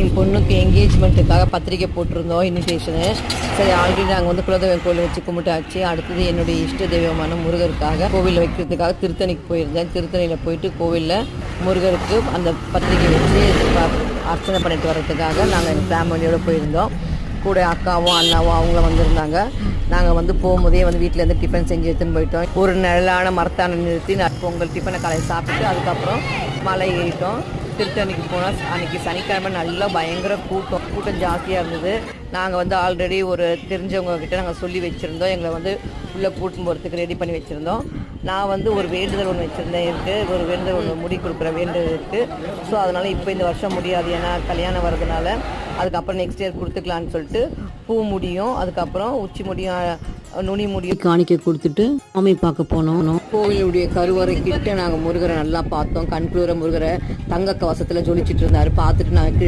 என் பொண்ணுக்கு என்கேஜ்மெண்ட்டுக்காக பத்திரிக்கை போட்டிருந்தோம் இன்விடேஷனு சரி ஆல்ரெடி நாங்கள் வந்து குலதெய்வம் கோவில் வச்சு கும்பிட்டாச்சு. அடுத்தது என்னுடைய இஷ்ட தெய்வமான முருகருக்காக கோவிலில் வைக்கிறதுக்காக திருத்தணிக்கு போயிருந்தேன். திருத்தணியில் போயிட்டு கோவிலில் முருகருக்கு அந்த பத்திரிக்கை வச்சு அர்ச்சனை பண்ணிட்டு வர்றதுக்காக நாங்கள் எங்கள் ஃபேமிலியோடு போயிருந்தோம். கூட அக்காவும் அண்ணாவும் அவங்களும் வந்திருந்தாங்க. நாங்கள் வந்து போகும்போதே வந்து வீட்டிலேருந்து டிஃபன் செஞ்சு எடுத்துன்னு போயிட்டோம். ஒரு நிழலான மரத்தான நிறுத்தி நான் பொங்கல் டிஃபனை காலையில் சாப்பிட்டு அதுக்கப்புறம் மலை ஏறிட்டோம். திருத்தணிக்கு போனால் அன்றைக்கி சனிக்கிழமை நல்லா பயங்கர கூட்டம். கூட்டம் ஜாஸ்தியாக இருந்தது. நாங்கள் வந்து ஆல்ரெடி ஒரு தெரிஞ்சவங்க கிட்ட நாங்கள் சொல்லி வச்சுருந்தோம். எங்களை வந்து உள்ளே கூட்டம் போகிறதுக்கு ரெடி பண்ணி வச்சுருந்தோம். நான் வந்து ஒரு வேண்டுதல் ஒன்று வச்சுருந்தேன். இருக்குது ஒரு வேண்டுதல் ஒன்று முடி கொடுக்குற வேண்டுதல் இருக்குது ஸோ அதனால் இப்போ இந்த வருஷம் முடியாது. ஏன்னா கல்யாணம் வர்றதுனால. அதுக்கப்புறம் நெக்ஸ்ட் இயர் கொடுத்துக்கலான்னு சொல்லிட்டு பூ முடியும். அதுக்கப்புறம் உச்சி முடியும். நுனி முடியும் காணிக்கை கொடுத்துட்டு சாமி பார்க்க போனோம். கோவிலுடைய கருவறை கிட்ட நாங்கள் முருகரை நல்லா பார்த்தோம். கண்குளிர முருகரை தங்க கவசத்தில் ஜொலிச்சிட்டு இருந்தாரு. பார்த்துட்டு நாங்கள்